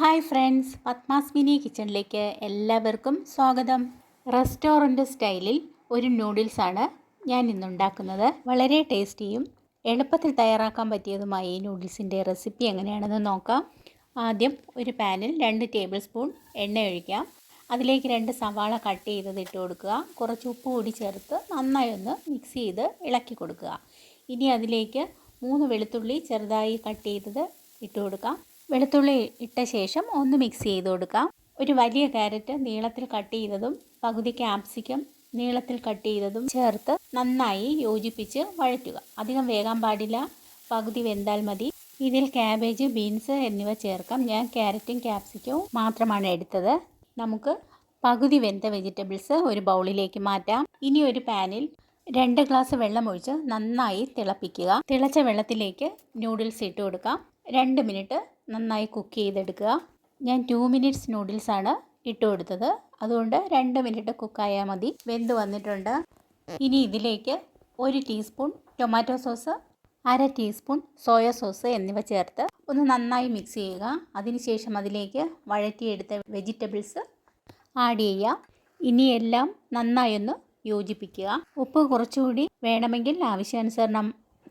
Hi friends Padmas mini കിച്ചണിലേക്ക് എല്ലാവർക്കും സ്വാഗതം. റെസ്റ്റോറന്റ് സ്റ്റൈലിൽ ഒരു നൂഡിൽസാണ് ഞാൻ ഇന്നുണ്ടാക്കുന്നത്. വളരെ ടേസ്റ്റിയും എളുപ്പത്തിൽ തയ്യാറാക്കാൻ പറ്റിയതുമായ ഈ നൂഡിൽസിന്റെ റെസിപ്പി എങ്ങനെയാണെന്ന് നോക്കാം. ആദ്യം ഒരു പാനിൽ രണ്ട് ടേബിൾ സ്പൂൺ എണ്ണ ഒഴിക്കാം. അതിലേക്ക് രണ്ട് സവാള കട്ട് ചെയ്തത് ഇട്ട് കൊടുക്കുക. കുറച്ച് ഉപ്പ് കൂടി ചേർത്ത് നന്നായി ഒന്ന് മിക്സ് ചെയ്ത് ഇളക്കി കൊടുക്കുക. ഇനി അതിലേക്ക് മൂന്ന് വെളുത്തുള്ളി ചെറുതായി കട്ട് ചെയ്തത് ഇട്ട് കൊടുക്കാം. വെളുത്തുള്ളി ഇട്ട ശേഷം ഒന്ന് മിക്സ് ചെയ്ത് കൊടുക്കാം. ഒരു വലിയ ക്യാരറ്റ് നീളത്തിൽ കട്ട് ചെയ്തതും പകുതി ക്യാപ്സിക്കം നീളത്തിൽ കട്ട് ചെയ്തതും ചേർത്ത് നന്നായി യോജിപ്പിച്ച് വഴറ്റുക. അധികം വേകാൻ പാടില്ല. പകുതി വെന്താൽ മതി. ഇതിൽ ക്യാബേജ് ബീൻസ് എന്നിവ ചേർക്കാം. ഞാൻ ക്യാരറ്റും ക്യാപ്സിക്കവും മാത്രമാണ് എടുത്തത്. നമുക്ക് പകുതി വെന്ത വെജിറ്റബിൾസ് ഒരു ബൗളിലേക്ക് മാറ്റാം. ഇനി ഒരു പാനിൽ രണ്ട് ഗ്ലാസ് വെള്ളം ഒഴിച്ച് നന്നായി തിളപ്പിക്കുക. തിളച്ച വെള്ളത്തിലേക്ക് നൂഡിൽസ് ഇട്ട് കൊടുക്കാം. രണ്ട് മിനിറ്റ് നന്നായി കുക്ക് ചെയ്തെടുക്കുക. ഞാൻ ടു മിനിറ്റ്സ് നൂഡിൽസാണ് ഇട്ട് കൊടുത്തത് അതുകൊണ്ട് രണ്ട് മിനിറ്റ് കുക്കായാൽ മതി. വെന്ത് വന്നിട്ടുണ്ട്. ഇനി ഇതിലേക്ക് ഒരു ടീസ്പൂൺ ടൊമാറ്റോ സോസ് അര ടീസ്പൂൺ സോയ സോസ് എന്നിവ ചേർത്ത് ഒന്ന് നന്നായി മിക്സ് ചെയ്യുക. അതിനുശേഷം അതിലേക്ക് വഴറ്റിയെടുത്ത വെജിറ്റബിൾസ് ആഡ് ചെയ്യുക. ഇനി എല്ലാം നന്നായി ഒന്ന് യോജിപ്പിക്കുക. ഉപ്പ് കുറച്ചുകൂടി വേണമെങ്കിൽ ആവശ്യാനുസരണം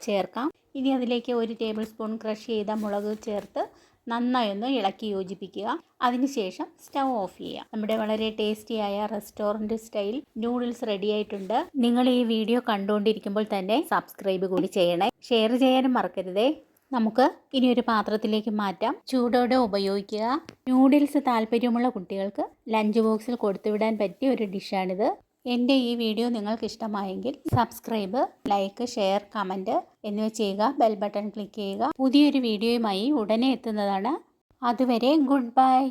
ചേർക്കാം. ഇനി അതിലേക്ക് ഒരു ടേബിൾ സ്പൂൺ ക്രഷ് ചെയ്ത മുളക് ചേർത്ത് നന്നായി ഒന്ന് ഇളക്കി യോജിപ്പിക്കുക. അതിനുശേഷം സ്റ്റൗ ഓഫ് ചെയ്യുക. നമ്മുടെ വളരെ ടേസ്റ്റിയായ റെസ്റ്റോറന്റ് സ്റ്റൈൽ നൂഡിൽസ് റെഡി ആയിട്ടുണ്ട്. നിങ്ങൾ ഈ വീഡിയോ കണ്ടുകൊണ്ടിരിക്കുമ്പോൾ തന്നെ സബ്സ്ക്രൈബ് കൂടി ചെയ്യണേ. ഷെയർ ചെയ്യാനും മറക്കരുതേ. നമുക്ക് ഇനി ഒരു പാത്രത്തിലേക്ക് മാറ്റാം. ചൂടോടെ ഉപയോഗിക്കുക. നൂഡിൽസ് താല്പര്യമുള്ള കുട്ടികൾക്ക് ലഞ്ച് ബോക്സിൽ കൊടുത്തുവിടാൻ പറ്റിയ ഒരു ഡിഷാണിത് എന്റെ ഈ വീഡിയോ നിങ്ങൾക്ക് ഇഷ്ടമായെങ്കിൽ സബ്സ്ക്രൈബ് ലൈക്ക് ഷെയർ കമന്റ് എന്നിവ ചെയ്യുക ബെൽ ബട്ടൺ ക്ലിക്ക് ചെയ്യുക. പുതിയൊരു വീഡിയോയുമായി ഉടനെ എത്തുന്നതാണ്. അതുവരെ ഗുഡ് ബൈ.